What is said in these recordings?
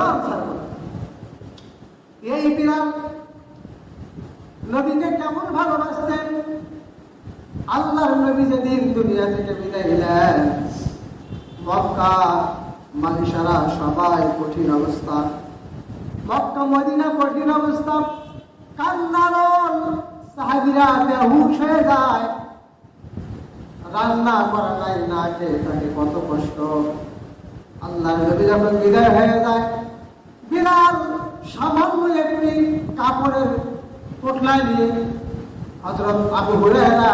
জীবন ছাড়ব এই বিলাল নবীকে কেমন ভালোবাসতেন? আল্লাহর নবী যেদিন দুনিয়া থেকে বিদায় নিলেন, মক্কা মানুষেরা সবাই কঠিন অবস্থা। মক্কা, মদিনা, কঠিন অবস্থা। কান্নারল সাহাবিরা বেহুশ হয়ে যায়। রান্না করা নাই না খেয়ে থাকে কত কষ্ট। আল্লাহ নবী যখন বিদায় হয়ে যায় বিলাল সামান্য একটি কাপড়ের পোটলায় নিয়ে হজরত আবু হুরায়রা,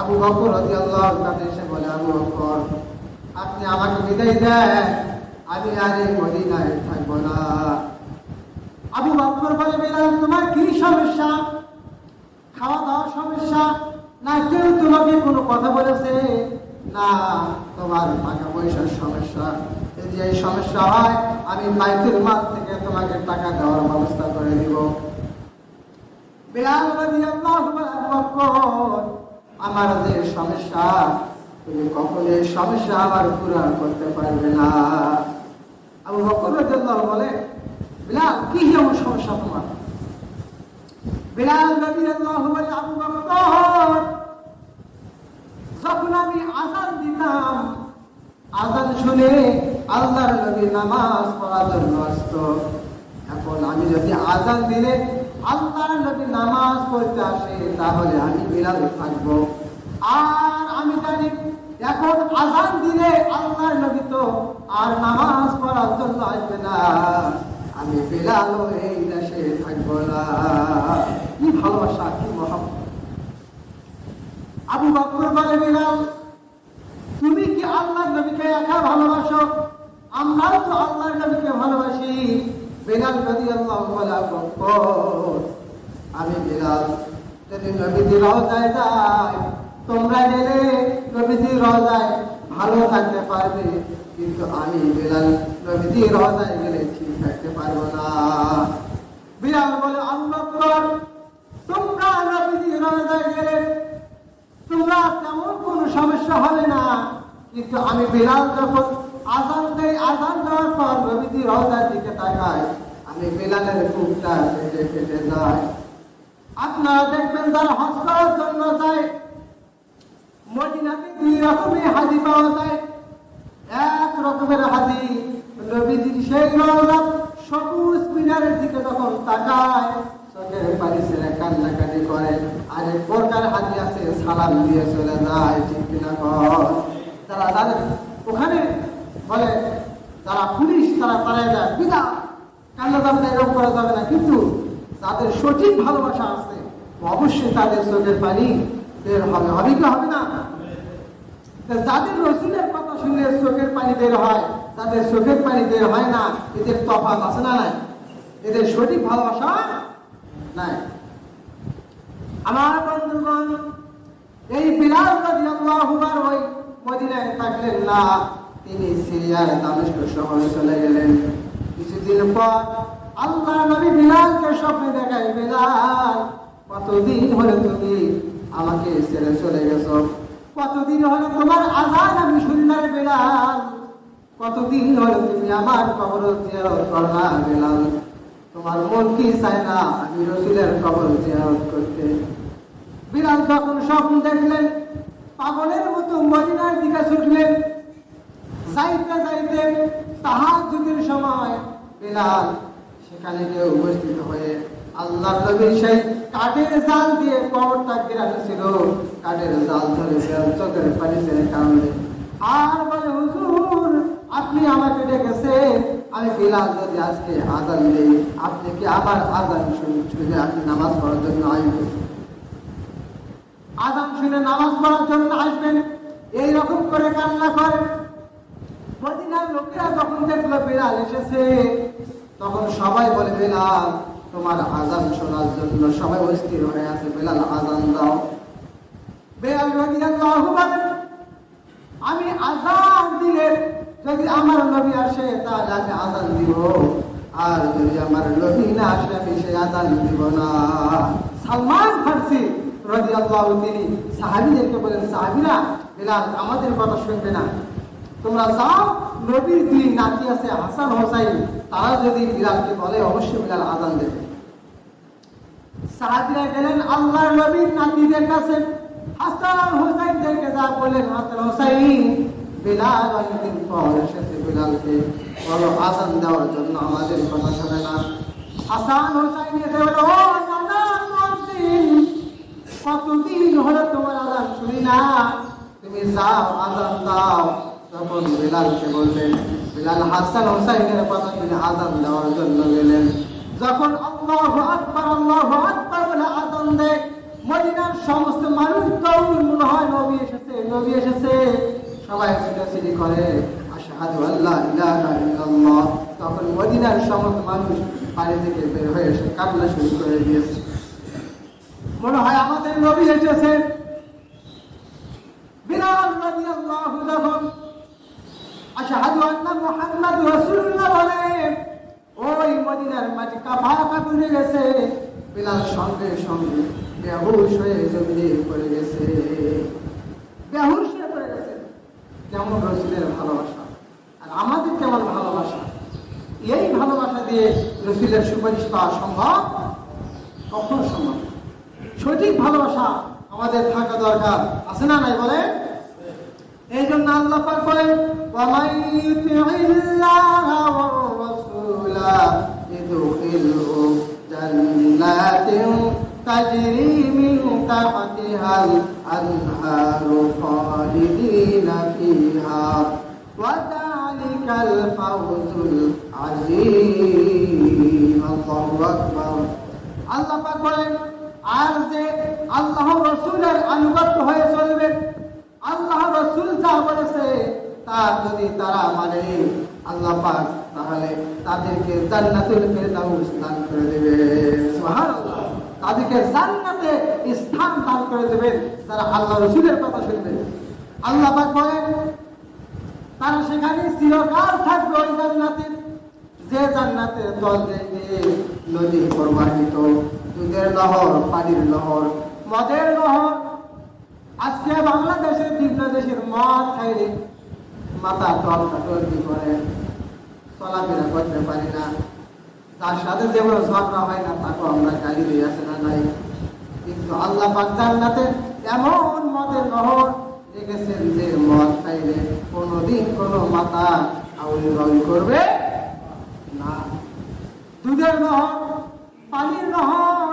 আবু বকর রাদিয়াল্লাহু তাআলা এসে বলে, আবু বকর, আপনি আমাকে বিদায় দেন, আমি আর এই মদিনায় থাকব না। আবু বকর বলে, বিলাল, তোমার কি সমস্যা? খাওয়া দাওয়ার সমস্যা? না, কেউ তোমাকে কোনো কথা বলেছে? না, তোমার টাকা পয়সার সমস্যা। যদি এই সমস্যা হয়, আমি বাইতুল মাল থেকে তোমাকে টাকা দেওয়ার ব্যবস্থা করে দিব। আমার যে সমস্যা, তুমি কখনো এই সমস্যা আমার পূরণ করতে পারবে না। আবু বকর বলে, বিলাল, কি সমস্যা তোমার? বিলাল বলে আবু বকর যখন আমি আজান দিতাম আজান শুনে আল্লাহর নবী নামাজ পড়ার জন্য আসতো এখন আমি যদি আজান দিলে আল্লাহর নবী নামাজ পড়তে আসে, তাহলে আমি বিলাল থাকব। আর আমি জানি, এখন আজান দিলে আল্লাহর নবী তো আর নামাজ পড়ার জন্য আসবে না। আমি বিলাল এই দেশে থাকব না। কি ভালোবাসা, কি মহাব্বত। আবু বকর বলে, বিলাল, তুমি কি আল্লাহর নবীকে একা ভালোবাসো? আমরাও তো আল্লাহর নবীকে ভালোবাসি। বিলাল নদী আল্লাহ বলে আমি বিলাল। যদি নবীজি রওজায় যায়, তোমরা গেলে নবীজি রওজায় ভালো থাকতে পারবে। কিন্তু আমি বিলাল নবীজি রওজায় গেলে ঠিক থাকতে পারব না। বিলাল বলে আল্লাহ তোমরা নবীজি রওজায় গেলে তোমরা তেমন কোনো সমস্যা হবে না। কিন্তু আমি বিলাল যখন আজান দেই, আজান দেওয়ার পর নবীজি রওজার দিকে তাকাই আমি বিলালের বুকটা ফেটে ফেটে যায় আপনারা দেখবেন যারা হজ জন্য যায়, মদিনাতে দুই রকমের হাজি পাওয়া যায়। এক রকমের হাজি নবীজির সেই রওজা সবুজ মিনারের দিকে যখন তাকায়, চোখের পানি ছেড়ে কান্নাকাটি করে। আর এক হাজি আছে, সালাম দিয়ে চলে যায়, ঠিক কিনা কর। যারা জানেন বলে যারা পুলিশ, তারা তারাই যায়। বিদা কান্না যাবে এরকম করা যাবে না। কিন্তু তাদের সঠিক ভালোবাসা আছে অবশ্যই তাদের চোখের পানি বের হবে। হবে কি হবে না? যাদের রসুলের কথা শুনলে চোখের পানি বের হয়, তাদের চোখের পানি বের হয় না, এদের তফাৎ আছে না নাই? এদের সঠিক ভালোবাসা নাই। আমার বন্ধুগণ, এই বিলাল আনহু ওই মদিনায় থাকলেন না। তিনি সিরিয়ার দামেস্ক শহরে চলে গেলেন। কিছুদিন পর আল্লাহ নবী বিলালকে স্বপ্নে দেখায়, বিলাল, কতদিন হলে তুমি আমাকে ছেড়ে চলে গেছো? কতদিন হলে তোমার আজান আমি শুনলাম বিলাল? কতদিন হলে তুমি আমার কবর জিয়ারত করো না, বিলাল? তোমার মন কি চায় না আমি রসুলের কবর জিয়ারত করতে? বিলাল যখন স্বপ্ন দেখলেন, পাগলের মতো মদিনার দিকে ছুটলেন। যাইতে যাইতে যুগের সময় বিলাল, সেখানে গিয়ে উপস্থিত হয়ে আল্লাহ নবীর সেই কাঠের জাল দিয়ে কবরটা গিরানো ছিল। কাঠের জাল ধরে চোখের পানি ছেড়ে কারণে আর বলে, হুজুর, আপনি আমাকে ডেকেছেন। আমি বিলাল যদি আজকে আজান দিই, আপনি কি আবার আজান শুনে আপনি নামাজ পড়ার জন্য আসবেন? আজান শুনে নামাজ পড়ার জন্য আসবেন। এইরকম করে কান্না করে মদিনার লোকেরা যখন দেখল বিলাল এসেছে, তখন সবাই বলে, বিলাল, তোমার আজান শোনার জন্য সবাই অস্থির হয়ে আছে। বিলাল, আজান দাও। বিলাল আমি আজান দিলে যদি আমার নবী আসে, তাহলে আমি আজান দিব। আর যদি আমার নবী না আসে, আমি সেই আজান দিব না। সালমান ফার্সি রাদিয়াল্লাহু তিনি সাহাবীদেরকে বলেন, সাহাবীরা, বিলাল, আমাদের কথা শুনবে না। তোমরা যাও নবীর দুই নাতি আছে হাসান হোসাইন। তারা যদি বিলালকে বলে, অবশ্যই বিলাল আজান দেবে। সাহাবিরা গেলেন আল্লাহর নবীর নাতিদের কাছে। হাসান হোসাইনদেরকে যা বললেন, হাসান হোসাইন, বিলাল অনেকদিন পর এসেছে বিলালকে। বলো আজান দেওয়ার জন্য আমাদের কথা শোনে না। হাসান হোসাইন এসে বলো, ও কতদিন হলো তোমার আজান শুনি না। তুমি যাও আজান দাও। তখন বিলালকে বললেন, বিলাল হাসান হোসাইনের কথা শুনে আজান দেওয়ার জন্য গেলেন। যখন আল্লাহু আকবার আল্লাহু আকবার বলে আজান দেয়, মদিনার সমস্ত মানুষ দৌড় মনে হয় নবী এসেছে নবী এসেছে। সবাই ছিটাছিটি করে, আশহাদু আল্লাহ ইলাহা ইল্লাল্লাহ। তখন মদিনার সমস্ত মানুষ বাড়ি থেকে বের হয়ে এসে কান্না শুরু করে দিয়েছে। মনে হয় আমাদের নবী রাদিয়াল্লাহু যখন আশহাদু আন্না মুহাম্মাদুর রাসূলুল্লাহ বলে, ওই মদিনার মাটি কাঁপা কাঁপি উঠে গেছে। বিলাল সঙ্গে সঙ্গে বেহুশ হয়ে জমিনে পড়ে গেছে। বেহুশ হয়ে পড়ে গেছে। কেমন রসুলের ভালোবাসা? আর আমাদের কেমন ভালোবাসা? এই ভালোবাসা দিয়ে রসুলের সুপারিশ পাওয়া সম্ভব? কখনো সম্ভব সঠিক ভালোবাসা আমাদের থাকা দরকার। আছে না নাই বলে এই জন্য আল্লাহ পাক বলেন ওয়ামাই ইউতিইল্লাহ ওয়ার রাসূলা ইদখিলহু জান্নাতিন তাজরি মিন তাহতিহাল আনহারু খালিদিনা ফিহা وذلك الفوز العظيم الله أكبر আল্লাহ পাক বলেন আর যে আল্লাহ রসুলের আনুগত্য হয়ে চলবে আল্লাহ রসুল যা বলেছে তা যদি তারা মানে আল্লাহ পাক, তাহলে তাদেরকে জান্নাতুল ফেরদাউস দান করে দেবে। সুবহানাল্লাহ। তাদেরকে জান্নাতে স্থান দান করে দেবেন যারা আল্লাহ রসুলের কথা শুনবে। আল্লাহ পাক বলেন, তারা সেখানে চিরকাল থাকবে ওই জান্নাতে। যে জান্নাতের জল থেকে নদী প্রবাহিত, দুধের লহর, পানির লহর, মদের লহর আজকে বাংলাদেশের বিভিন্ন দেশের মদ খাইলে মাথা টল টলটি করে, চলাফেরা করতে পারি না। তার সাথে যেমন ঝগড়া হয় না, তাকে আমরা গালি দিয়ে আসে না নাই কিন্তু আল্লাহ জান্নাতে এমন মদের নহর রেখেছেন যে মদ খাইলে কোনোদিন কোনো মাথা আউলি বাউলি করবে না। দুধের নহর, পানির নহর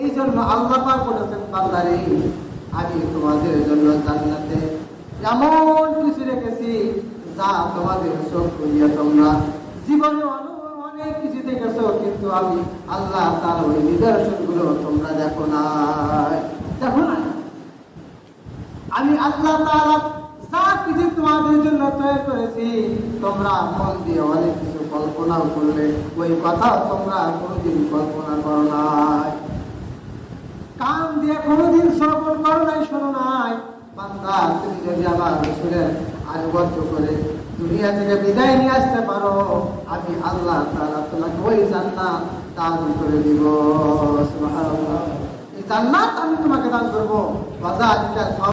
এই জন্য আল্লাহ পাক বলেছেন, বান্দারে আমি তোমাদের জন্য জান্নাতে এমন কিছু রেখেছি যা তোমাদের চোখ করিয়া তোমরা জীবনে অনেক কিছু কিন্তু আমি আল্লাহ তার ওই নিদর্শনগুলো তোমরা দেখো না দেখো না আমি আল্লাহ যা কিছু তোমাদের জন্য তৈরি করেছি, তোমরা মন দিয়ে অনেক কিছু কল্পনাও করলে, ওই কথা তোমরা কোনোদিন কল্পনা করো নাই। দিয়ে কোনোদিন শ্রবণ করো নাই, শোনো নাই। বান্দা, তুমি যদি আমার রসুলের আনুগত্য করে দুনিয়া থেকে বিদায় নিয়ে আসতে পারো, আমি আল্লাহ তালা তোমাকে ওই জান্নাত দান করে দিব। এই জান্নাত আমি তোমাকে দান করব। বাজার